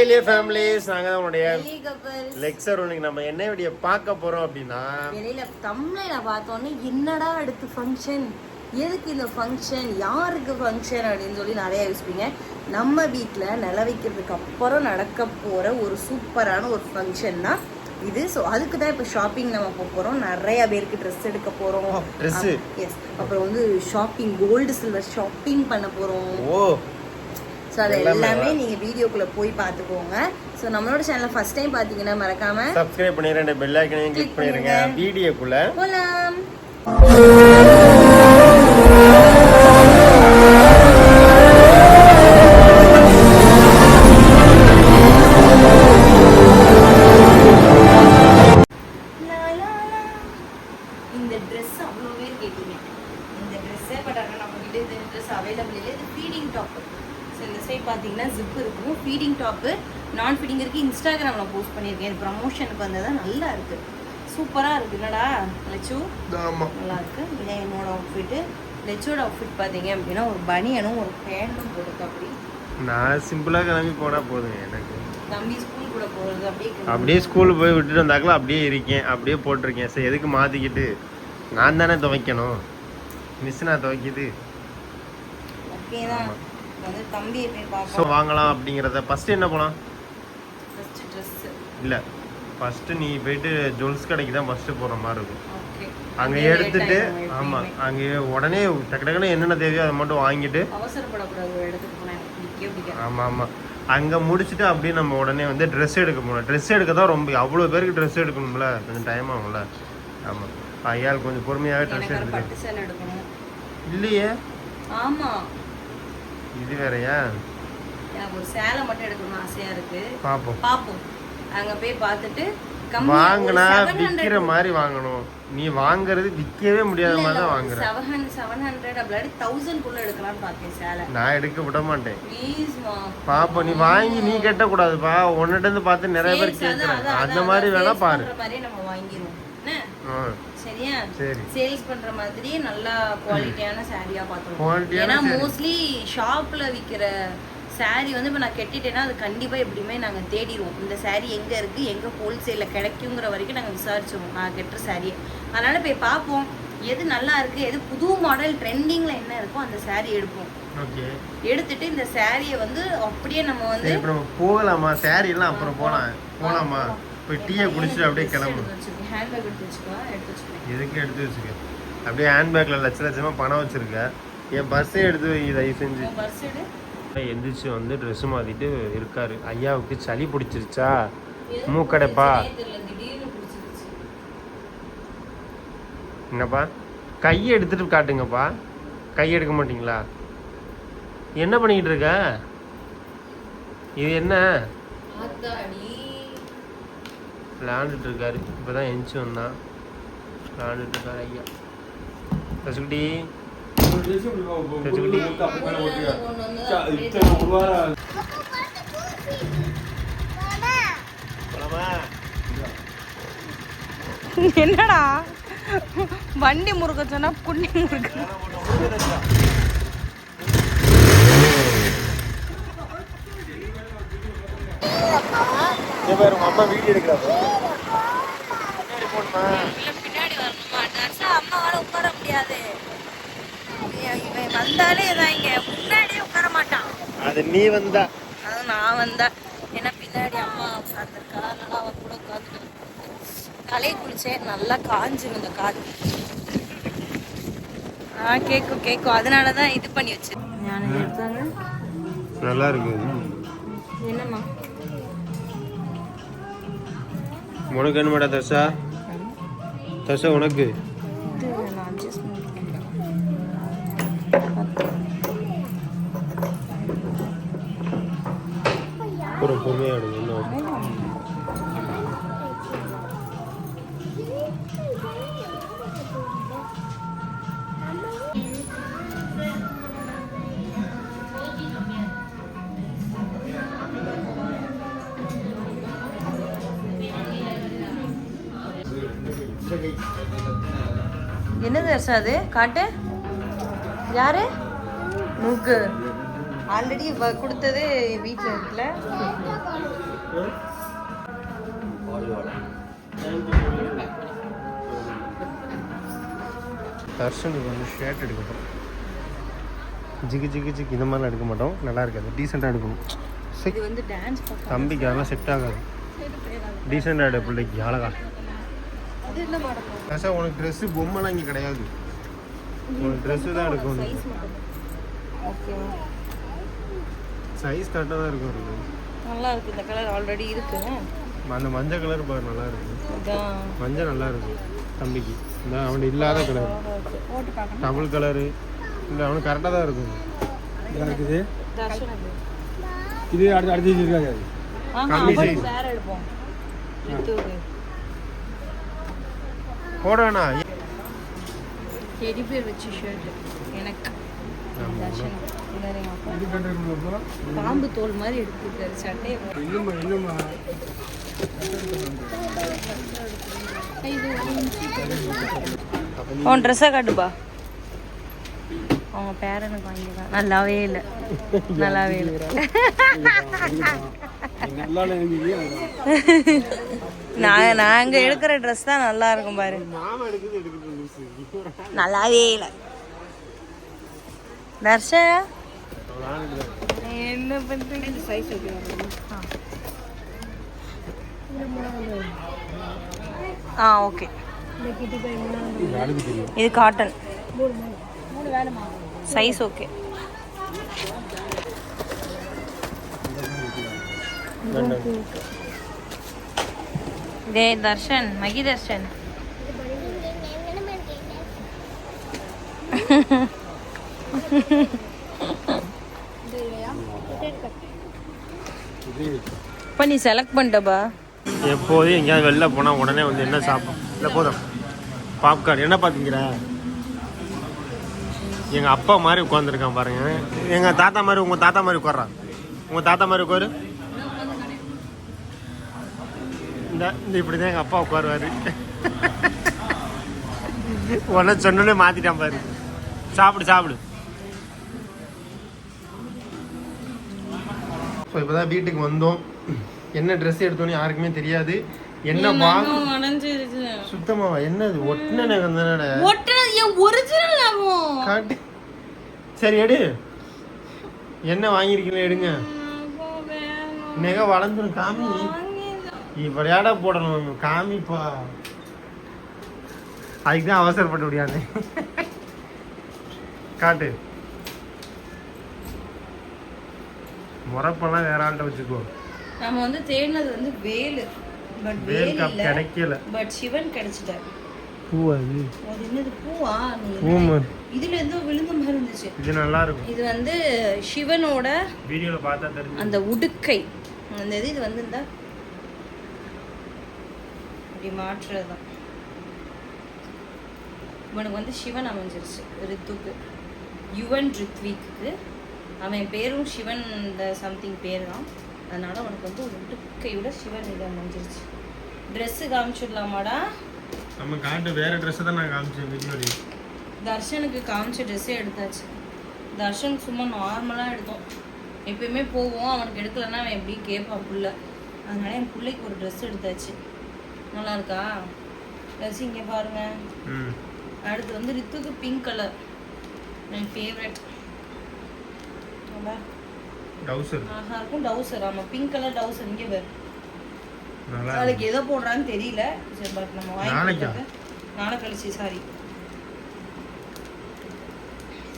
இளைய ஃபேமிலிஸ் நாங்க தான் உங்களுடைய. லெக்சர் இன்னைக்கு நம்ம என்ன வீடியோ பார்க்க போறோம் அப்படின்னா வெளியில தமிழ்ல பார்த்தோன்னே என்னடா அடுத்து ஃபங்க்ஷன் எதுக்கு இந்த ஃபங்க்ஷன் யாருக்கு ஃபங்க்ஷன் அப்படின்னு சொல்லி நிறைய யோசிப்பீங்க. நம்ம வீட்டில் நில வைக்கிறதுக்கு அப்புறம் நடக்க போகிற ஒரு சூப்பரான ஒரு ஃபங்க்ஷன் தான் இது. ஸோ அதுக்கு தான் இப்போ ஷாப்பிங் நம்ம போக போகிறோம் நிறைய பேருக்கு ட்ரெஸ் எடுக்க போகிறோம் dress. எஸ் அப்புறம் வந்து ஷாப்பிங் கோல்டு சில்வர் ஷாப்பிங் பண்ண போகிறோம் ஸோ அது எல்லாமே நீங்கள் வீடியோக்குள்ளே போய் பார்த்துக்கோங்க. ஸோ நம்மளோட சேனலை ஃபர்ஸ்ட் டைம் பார்த்தீங்கன்னா மறக்காம சப்ஸ்கிரைப் பண்ணிடுங்க பெல் ஐக்கனையும் கிளிக் பண்ணுங்க. வீடியோக்குள்ள போகலாம் என்னடா லட்சு நல்லா இருக்கு என்னோட அவுட்ஃபிட்டு லெச்சோட அவுட்ஃபிட் பார்த்தீங்க அப்படின்னா ஒரு பனியனும் ஒரு பேண்ட்டும் போட்டுருக்கு அப்படி. நான் சிம்பிளா கிளம்பி போனா போதுங்க எனக்கு. தம்பி ஸ்கூல் கூட போகிறது அப்படியே அப்படியே ஸ்கூல் போய் விட்டுட்டு வந்தாக்கலாம் அப்படியே இருக்கேன் அப்படியே போட்டிருக்கேன். சரி எதுக்கு மாத்திக்கிட்டு? நான் தானே துவைக்கணும். மிஸ் நான் துவைக்குது. ஓகே தான். வந்து தம்பி எப்படி பார்ப்போம் வாங்கலாம் அப்படிங்கிறத. ஃபர்ஸ்ட் என்ன போலாம்? ஃபஸ்ட்டு ட்ரெஸ்ஸு இல்ல. ஃபர்ஸ்ட் நீ போயிட்டு ஜுவல்ஸ் கடைக்கு தான் ஃபர்ஸ்ட் போற மாதிரி இருக்கும். அங்க எடுத்துட்டு ஆமா அங்க உடனே டக்கு டக்குன்னு என்னென்ன தேவையோ அதை மட்டும் வாங்கிட்டு அவசரப்படக்கூடாது ஒரு இடத்துக்கு போனால் எனக்கு பிடிக்கவே பிடிக்காது. ஆமா ஆமா. அங்க முடிச்சுட்டு அப்படியே நம்ம உடனே வந்து ட்ரெஸ் எடுக்க போகணும் ட்ரெஸ் எடுக்க தான் ரொம்ப அவ்வளோ பேருக்கு ட்ரெஸ் எடுக்கணும்ல. கொஞ்சம் டைம் ஆகும்ல. ஆமா. ஐயாள் கொஞ்சம் பொறுமையாகவே ட்ரெஸ் எடுக்கணும். இல்லையே. ஆமாம் இது வேறயா? எனக்கு ஒரு சேலை மட்டும் எடுக்கணும்னு ஆசையாக இருக்குது பார்ப்போம் பார்ப்போம் அங்கே போய் பார்த்துட்டு வாங்கினா 700 விற்கிற மாதிரி வாங்கணும். நீ வாங்குறது விற்கவே முடியாத மாதிரி தான் வாங்குற. செவன் செவன் ஹண்ட்ரட் அப்படி தௌசண்ட் குள்ள எடுக்கலாம்னு பார்த்தேன் சேலை. நான் எடுக்க விட மாட்டேன். பாப்போம் நீ வாங்கி நீ கட்டக்கூடாதுப்பா. உன்னிட்ட இருந்து பார்த்து நிறைய பேர் கேட்குறாங்க அந்த மாதிரி வேணா பாரு. மாதிரியே நம்ம ஆ. சரியா? சரி. சேல்ஸ் பண்ற மாதிரி நல்லா குவாலிட்டியான சாரியா குவாலிட்டியான ஏன்னா. மோஸ்ட்லி ஷாப்ல விக்கிற saree வந்து இப்போ நான் கட்டிட்டேன்னா அது கண்டிப்பா எப்படியுமே நாங்க தேடிடுவோம். இந்த saree எங்க இருக்கு எங்க ஹோல்சேல்ல கிடைக்குங்கிற வரைக்கும் நாங்க விசாரிச்சிருவோம். நான் கட்டுற saree அதனால போய் பார்ப்போம். எது நல்லா இருக்கு எது புது மாடல் ட்ரெண்டிங்ல என்ன இருக்கோ அந்த saree எடுப்போம். ஓகே. எடுத்துட்டு இந்த சாரியை வந்து அப்படியே நம்ம வந்து சரி போகலாமா? saree எல்லாம் அப்புறம் போலாம். போலாமா? போய் டீயை குடிச்சிட்டு அப்படியே கிளம்பு ஹேண்ட்பேக் எடுத்து வச்சுக்கோ எடுத்து வச்சுக்கிறேன். எதுக்கு எடுத்து வச்சுக்க? அப்படியே ஹேண்ட்பேக்ல லட்ச லட்சமா பணம் வச்சிருக்க. என் பஸ்ஸே எடுத்து வை தயவு செஞ்சு. பர்ஸ் எடு. எந்திரிச்சு வந்து ட்ரெஸ் மாத்திட்டு இருக்காரு. ஐயாவுக்கு சளி பிடிச்சிருச்சா? மூக்கடைப்பா. என்னப்பா? கையை எடுத்துட்டு காட்டுங்கப்பா. கை எடுக்க மாட்டீங்களா? என்ன பண்ணிக்கிட்டு இருக்க? இது என்ன? விளாண்டுட்டு இருக்காரு. இப்பதான் எந்திச்சு வந்தான். விளாண்டுட்டு இருக்காரு ஐயா. பசுக்குட்டி என்னடா? வண்டி முறுக்க சொன்னா புண்ணி முறுக்க. அம்மா வீடியோ எடுக்கிறாங்க பின்னாடி வரணுமா? அம்மாவால உட்கார முடியாது. வந்தாலே இதான் இங்க முன்னாடியே உட்கார மாட்டான். அது நீ வந்தா. அது நான் வந்தா. ஏன்னா பின்னாடி அம்மா உட்காந்துருக்கா நல்லா அவன் கூட உட்காந்துட்டு தலையை குளிச்சேன் நல்லா காஞ்சிரும் இந்த காது ஆ கேக்கும் கேக்கும். அதனால தான் இது பண்ணி வச்சு ஞான எடுத்தாங்க நல்லா இருக்கு. என்னம்மா? உனக்கு என்ன மேடா தர்ஷா தர்ஷா உனக்கு. என்னது ஹர்ஷா அது? காட்டு? யாரு? மூக்கு. ஆல்ரெடி கொடுத்தது வீட்டில் இருக்குல்ல? தர்ஷனுக்கு வந்து ஷர்ட் எடுக்க போகிறோம் ஜிகு ஜிகு ஜிகு இந்த மாதிரிலாம் எடுக்க மாட்டோம். நல்லா இருக்காது. டீசெண்டாக எடுக்கணும். தம்பிக்கு அதெல்லாம் செட் ஆகாது. டீசெண்டாக எடு பிள்ளைக்கு அழகா. கசா உனக்கு ட்ரெஸ்ஸு பொம்மைலாம் இங்கே கிடையாது. உனக்கு ட்ரெஸ்ஸு தான் எடுக்கணும். சைஸ் சைஸ் கரெக்டாக தான் இருக்கும் இருக்கு. நல்லா இருக்கு இந்த கலர் ஆல்ரெடி இருக்கு. அந்த மஞ்சள் கலர் பாரு நல்லா இருக்கு. இதான். மஞ்சள் நல்லா இருக்கு தம்பிக்கு. இந்த அவனுக்கு இல்லாத கலர் டபுள் கலரு இல்லை அவனுக்கு கரெக்டாக தான் இருக்கும். இருக்குது? இது அடுத்து அடுத்து இது இருக்காது. கம்மி அவனுக்கு size. வேற எடுப்போம் ரித்துவுக்கு போட வேணாம் டெடி பேர் வச்சு ஷர்ட் எனக்கு பாம்பு தோல் மாதிரி எடுத்துருக்காரு சட்டையை உன் ட்ரெஸ்ஸை காட்டுப்பா. அவங்க பேரனுக்கு வாங்கிக்கலாம் நல்லாவே இல்லை. நல்லாவே இல்லை. நான் நாங்கள் எடுக்கிற ட்ரெஸ் தான் நல்லா இருக்கும் பாரு. நல்லாவே இல்லை. தர்ஷன் என்ன பண்றீங்க? சைஸ் ஆ ஓகே. இது காட்டன் சைஸ் ஓகே டே தர்ஷன் மகி தர்ஷன் இப்போ நீ செலக்ட் பண்ணிட்டப்பா எப்போதும் எங்கேயாவது வெளில போனால் உடனே வந்து என்ன சாப்பிடும் இல்லை போதும் பாப்கார்ன் என்ன பார்த்தீங்கிற எங்கள் அப்பா மாதிரி உட்காந்துருக்கான் பாருங்க எங்கள் தாத்தா மாதிரி உங்கள் தாத்தா மாதிரி உட்கார்றான் உங்கள் தாத்தா மாதிரி உட்காரு இந்த இந்த இப்படி தான் எங்கள் அப்பா உட்காருவாரு. உடனே சொன்னோன்னே மாற்றிட்டான் பாரு. சாப்பிடு சாப்பிடு. ஸோ இப்போ தான் வீட்டுக்கு வந்தோம். என்ன ட்ரெஸ் எடுத்தோன்னு யாருக்குமே தெரியாது. என்ன சுத்தமாவா? என்னது? ஒட்டின நகம் தானே என் ஒரிஜினல் ஆகும் காட்டு. சரி எடு. என்ன வாங்கியிருக்கீங்களா எடுங்க. நெக வளர்ந்துடும் காமி. இப்படியாடா போடணும் காமிப்பா அதுக்கு தான் அவசரப்பட்டு முடியாது காட்டு. முறப்பெல்லாம் வேற ஆள்கிட்ட வச்சுக்கோ. நம்ம வந்து தேடினது வந்து வேலு. பட் வேல் கப் கிடைக்கல. பட் சிவன் கிடைச்சிட்டார். பூ அது. அது என்னது? பூவா? பூ. இதுல ஏதோ விழுந்த மாதிரி இருந்துச்சு. இது நல்லா இருக்கும். இது வந்து சிவனோட வீடியோல பார்த்தா தெரிஞ்சு அந்த உடுக்கை. அந்த இது இது வந்து இந்த இப்படி மாற்றுறது தான் இவனுக்கு வந்து சிவன் அமைஞ்சிருச்சு ரித்துக்கு யுவன் ரித்விக்கு அவன் பேரும் சிவன் இந்த சம்திங் பேர் தான் அதனால அவனுக்கு வந்து உடுக்கையோட சிவன் இது அமைஞ்சிருச்சு. ட்ரெஸ்ஸு காமிச்சிடலாமாடா? நம்ம காட்டு வேற ட்ரெஸ் தான் நான் காமிச்சேன் வீடியோல தர்ஷனுக்கு காமிச்ச ட்ரெஸ்ஸே எடுத்தாச்சு. தர்ஷனுக்கு சும்மா நார்மலாக எடுத்தோம். எப்பயுமே போவோம் அவனுக்கு எடுக்கலைன்னா அவன் எப்படி கேட்பான் புள்ள. அதனால என் பிள்ளைக்கு ஒரு ட்ரெஸ் எடுத்தாச்சு. நல்லா இருக்கா ட்ரெஸ் இங்கே பாருங்க. அடுத்து வந்து ரித்துக்கு பிங்க் கலர் என் ஃபேவரட் டவுசர். ஆஹா இருக்கும் டவுசர். ஆமாம் பிங்க் கலர் டவுசர். இங்கே வேறு நாளைக்கு எதை போடுறான்னு தெரியல. சரி பட் நம்ம வாங்கி. நாளை கழிச்சு சாரி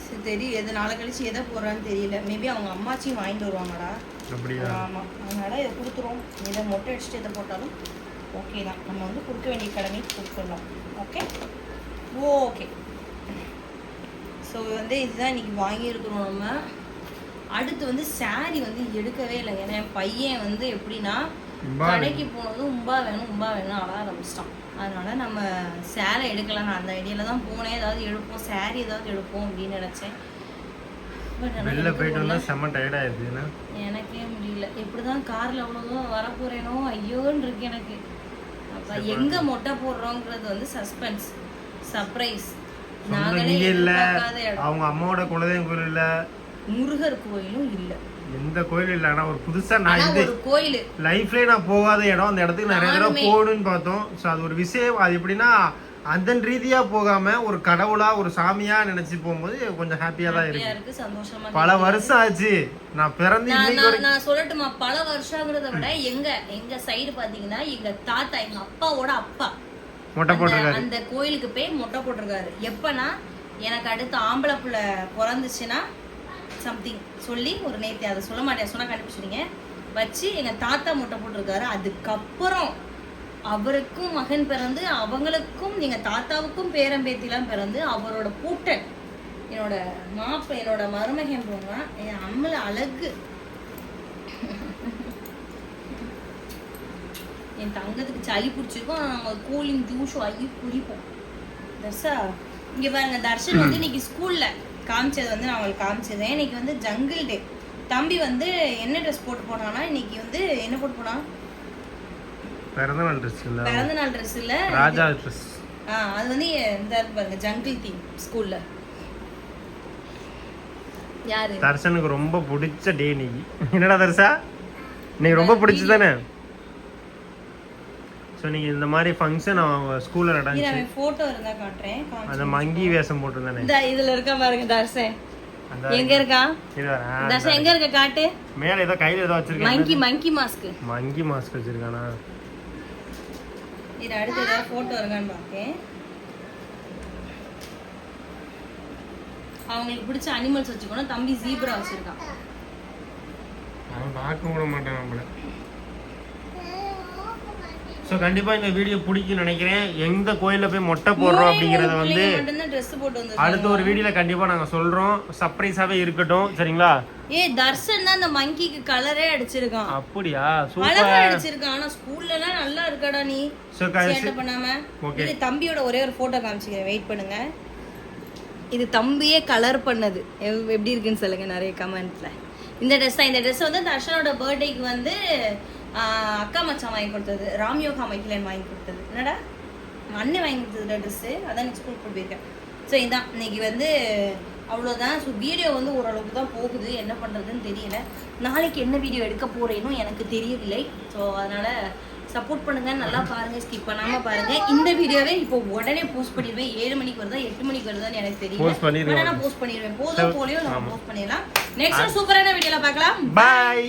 சரி தெரியும் எது நாளை கழிச்சு எதை போடுறான்னு தெரியல. மேபி அவங்க அம்மாச்சியும் வாங்கிட்டு வருவாங்கடா. அப்படியா? ஆமாம் அதனால இதை கொடுத்துருவோம். இதை மொட்டை அடிச்சுட்டு எதை போட்டாலும். ஓகே தான் நம்ம வந்து கொடுக்க வேண்டிய கடமை கொடுத்துடலாம் ஓகே ஓகே ஸோ வந்து இதுதான் இன்னைக்கு வாங்கியிருக்கிறோம் நம்ம. அடுத்து வந்து saree வந்து எடுக்கவே இல்லை. ஏன்னா என் பையன் வந்து எப்படின்னா கடைக்கு போனதும் உம்பா வேணும் உம்பா வேணும் அழ ஆரம்பிச்சிட்டான். அதனால நம்ம சேலை எடுக்கலாம். நான் அந்த ஐடியால தான் போனேன். ஏதாவது எடுப்போம். saree ஏதாவது எடுப்போம் அப்படின்னு நினச்சேன். பட் ஆனால் வெளில போயிட்டு வந்தா செம்ம டயர்ட் ஆயிடுது என்ன? எனக்கே முடியல. எப்படிதான் கார்ல அவ்வளோதான் வரப்போறேனோ? ஐயோன்னு இருக்கு எனக்கு. எங்க மொட்டை போடுறோங்கிறது வந்து சஸ்பென்ஸ் சர்ப்ரைஸ் சொந்த நீங்க இல்ல. அவங்க அம்மாவோட குலதெய்வம் கோயில் இல்ல. முருகர் கோயிலும் இல்லை. எந்த கோயில் இல்லை. ஆனா ஒரு புதுசா நான் ஒரு கோயில். லைஃப்லயே நான் போகாத இடம். அந்த இடத்துக்கு நிறைய தடவை. போகணும்னு பார்த்தோம். ஸோ அது ஒரு விஷயம். அது எப்படின்னா அதன் ரீதியா போகாம ஒரு கடவுளா ஒரு சாமியா நினைச்சு போகும்போது கொஞ்சம் ஹாப்பியா தான் இருக்கு சந்தோஷமா பல. வருஷம் ஆச்சு. நான் பிறந்து நான் சொல்லட்டுமா பல வருஷங்கிறத விட எங்க எங்க சைடு பாத்தீங்கன்னா எங்க தாத்தா எங்க அப்பாவோட அப்பா. மொட்டை போட்டிருக்காரு. அந்த கோயிலுக்கு போய் மொட்டை போட்டிருக்காரு. எப்பனா எனக்கு அடுத்து ஆம்பளை புள்ள பிறந்துச்சுன்னா சம்திங் சொல்லி ஒரு நேத்து அதை சொல்ல மாட்டேன். சொன்னா கண்டுபிடிச்சிருங்க வச்சு எங்க தாத்தா மொட்டை போட்டிருக்காரு. அதுக்கப்புறம் அவருக்கும் மகன் பிறந்து அவங்களுக்கும் எங்க தாத்தாவுக்கும் பேரம்பேத்திலாம் பிறந்து அவரோட பூட்டன் என்னோட மாப்ப என்னோட மருமகன் போங்க என் அம்மல அழகு. என் தங்கத்துக்கு சளி பிடிச்சிருக்கும் நாங்கள் கூலிங் ஜூஸ் வாங்கி குடிப்போம். தர்ஷா இங்க பாருங்க தர்ஷன் வந்து இன்னைக்கு ஸ்கூல்ல காமிச்சது வந்து நான் அவங்களுக்கு காமிச்சதேன் இன்னைக்கு வந்து ஜங்கிள் டே தம்பி வந்து என்ன ட்ரெஸ் போட்டு போனானா இன்னைக்கு வந்து என்ன போட்டு போனான் பிறந்த நாள் ட்ரெஸ் இல்ல. பிறந்த நாள் ட்ரெஸ் இல்ல. ராஜா ட்ரெஸ் ஆ அது வந்து இந்த இருக்கு பாருங்க ஜங்கிள் தீம் ஸ்கூல்ல யாரு? தர்சனுக்கு ரொம்ப பிடிச்ச டே இன்னைக்கு. என்னடா தர்சா இன்னைக்கு ரொம்ப பிடிச்சது தானே ஸோ நீங்கள் இந்த மாதிரி ஃபங்க்ஷன் அவங்க ஸ்கூலில் நடந்துச்சு. அவன் போட்டோ இருந்தா காட்டுறேன். அந்த. மங்கி வேஷம் போட்டிருந்தானே? இந்த இதுல இருக்க பாருங்க அந்த எங்க ஆ, தர்ஷன் எங்க இருக்க காட்டு? மேலே ஏதோ கையில் ஏதோ வச்சிருக்கேன் மங்கி மங்கி மாஸ்க் மங்கி மாஸ்க் வச்சிருக்கானா? இது அடுத்து ஏதாவது போட்டோ இருக்கான்னு பார்க்கேன் அவங்களுக்கு பிடிச்ச அனிமல்ஸ் வச்சுக்கணும். தம்பி ஜீப்ரா வச்சிருக்கான். அவன் பார்க்க விட மாட்டான் நம்மள. ஸோ கண்டிப்பாக இந்த வீடியோ பிடிக்கும்னு நினைக்கிறேன். எந்த கோயிலில் போய் மொட்டை போடுறோம் அப்படிங்கிறத வந்து அடுத்த ஒரு வீடியோவில் கண்டிப்பாக நாங்கள் சொல்கிறோம் சர்ப்ரைஸாகவே இருக்கட்டும். சரிங்களா? ஏய் தர்ஷன் தான் அந்த மங்கிக்கு கலரே அடிச்சிருக்கான். அப்படியா? அழகா சூப்பர் அடிச்சிருக்கான். ஆனா ஸ்கூல்ல எல்லாம் நல்லா இருக்கடா நீ? சேட்டை பண்ணாம. இது தம்பியோட ஒரே ஒரு போட்டோ காமிச்சிக்கிறேன். வெயிட் பண்ணுங்க. இது தம்பியே கலர் பண்ணது. எப்படி இருக்குன்னு சொல்லுங்க நிறைய கமெண்ட்ல இந்த ட்ரெஸ் தான். இந்த ட்ரெஸ் வந்து தர்ஷனோட பர்த்டேக்கு வந்து அக்கா மச்சான் வாங்கி கொடுத்தது ராம்யோகா மைக்கிலன் வாங்கி கொடுத்தது. என்னடா? அண்ணன் வாங்கி கொடுத்தது ட்ரெஸ்ஸு அதான் நீ ஸ்கூல் போயிருக்கேன். ஸோ இதான். இன்னைக்கு வந்து அவ்வளோதான் ஸோ வீடியோ வந்து ஓரளவுக்கு தான் போகுது. என்ன பண்ணுறதுன்னு தெரியல. நாளைக்கு என்ன வீடியோ எடுக்க போறேனோ எனக்கு தெரியவில்லை. ஸோ அதனால சப்போர்ட் பண்ணுங்க. நல்லா பாருங்க. ஸ்கிப் பண்ணாம பாருங்க. இந்த வீடியோவே இப்போ உடனே போஸ்ட் பண்ணிடுவேன். ஏழு மணிக்கு வருதா எட்டு மணிக்கு வருதான்னு எனக்கு பண்ணிடுவோம். நான் போஸ்ட் பண்ணிடுவேன். போதும் போலியோ நம்ம போஸ்ட் பண்ணிடலாம். நெக்ஸ்ட் சூப்பரான வீடியோல பார்க்கலாம். பாய்